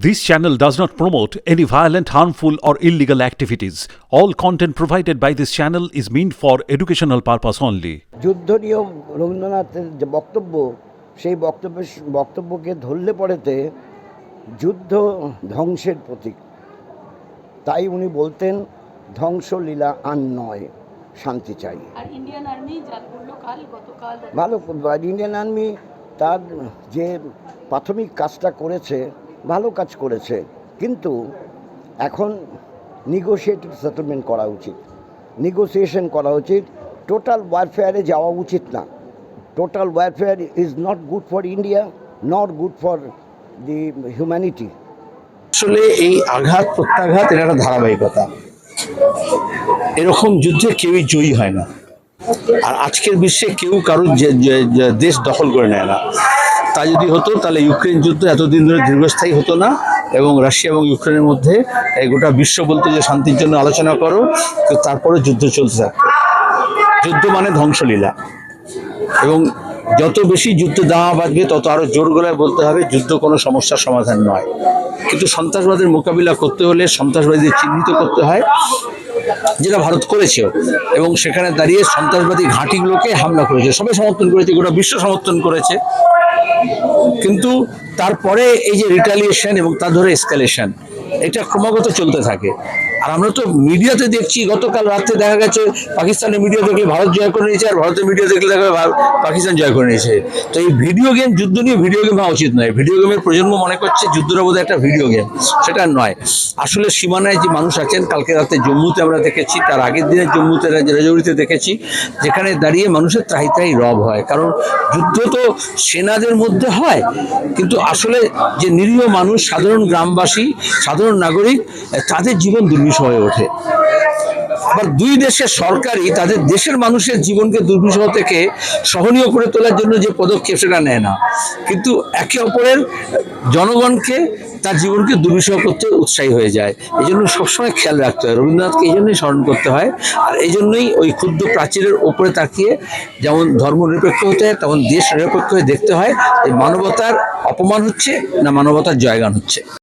This channel does not promote any violent, harmful, or illegal activities. All content provided by this channel is meant for educational purpose only. যুদ্ধ নিয়ম রবীন্দ্রনাথের যে বক্তব্য সেই বক্তব্যের বক্তব্যকে ধরলে পড়েতে যুদ্ধ ধ্বংসের প্রতীক তাই উনি বলতেন ধ্বংসলীলা আর নয় শান্তি চাই আর ইন্ডিয়ান আর্মি যা করল কাল গতকাল ভালো ইন্ডিয়ান আর্মি তার যে প্রাথমিক কাজটা করেছে ভালো কাজ করেছে। কিন্তু এখন নিগোসিয়েটেড সেটেলমেন্ট করা উচিত। নিগোসিয়েশন করা উচিত। টোটাল ওয়ারফেয়ারে যাওয়া উচিত না। Total warfare is not good for India not good for the humanity আসলে এই আঘাত, প্রত্যাঘাত এটা একটা ধারাবাহিকতা। এরকম যুদ্ধে কেউই জয়ী হয় না। আর আজকের বিশ্বে কেউ কারও যে- যে- যে দেশ দখল করে নেয় না। তা যদি হতো, তাহলে ইউক্রেন যুদ্ধ এতদিন ধরে দীর্ঘস্থায়ী হতো না এবং রাশিয়া এবং ইউক্রেনের মধ্যে গোটা বিশ্ব বলতে যে শান্তির জন্য আলোচনা করো, তো তারপরে যুদ্ধ চলতে থাকতো। যুদ্ধ মানে ধ্বংসলীলা। এবং যত বেশি যুদ্ধ দাওয়া বাঁধবে, তত আরও জোর গলায় বলতে হবে, যুদ্ধ কোনো সমস্যার সমাধান নয়। কিন্তু সন্ত্রাসবাদের মোকাবিলা করতে হলে সন্ত্রাসবাদীদের চিহ্নিত করতে হয়। যেটা ভারত করেছে এবং সেখানে দাঁড়িয়ে সন্ত্রাসবাদী ঘাঁটিগুলোকে হামলা করেছে। সবাই সমর্থন করেছে, গোটা বিশ্ব সমর্থন করেছে। কিন্তু তারপরে এই যে রিটালিয়েশন এবং তার ধরে এসকালেশন এটা ক্রমাগত চলতে থাকে। আর আমরা তো মিডিয়াতে দেখছি, গতকাল রাত্রে দেখা গেছে পাকিস্তানের মিডিয়া দেখলে ভারত জয় করে নিয়েছে, আর ভারতের মিডিয়া দেখলে দেখা পাকিস্তান জয় করে নিয়েছে। তো এই ভিডিও গেম যুদ্ধ নিয়ে ভিডিও গেম হওয়া উচিত নয়। ভিডিও গেমের প্রজন্ম মনে করছে যুদ্ধটা বোধহয় একটা ভিডিও গেম সেটা নয়। আসলে সীমানায় যে মানুষ আছেন, কালকে রাতে জম্মুতে আমরা দেখেছি, তার আগের দিনে জম্মুতে রাজ- রাজৌরিতে দেখেছি, যেখানে দাঁড়িয়ে মানুষের ত্রাহি ত্রাহি রব হয়। কারণ যুদ্ধ তো সেনাদের মধ্যে হয়, কিন্তু আসলে যে নিরীহ মানুষ, সাধারণ গ্রামবাসী, সাধারণ নাগরিক তাদের জীবন দুর্বিষহ হয়ে ওঠে। আবার দুই দেশের সরকারই তাদের দেশের মানুষের জীবনকে দুর্বিষহ থেকে সহনীয় করে তোলার জন্য যে পদক্ষেপ সেটা নেয় না। কিন্তু একে অপরের জনগণকে তার জীবনকে দুর্বিষহ করতে উৎসাহী হয়ে যায়। এই জন্য সবসময় খেয়াল রাখতে হয়। রবীন্দ্রনাথকে এই জন্যই স্মরণ করতে হয়। আর এই জন্যই ওই ক্ষুদ্র প্রাচীরের ওপরে তাকিয়ে যেমন ধর্ম নিরপেক্ষ হতে হয়, তেমন দেশ নিরপেক্ষ হয়ে দেখতে হয় এই মানবতার অপমান হচ্ছে না মানবতার জয়গান হচ্ছে।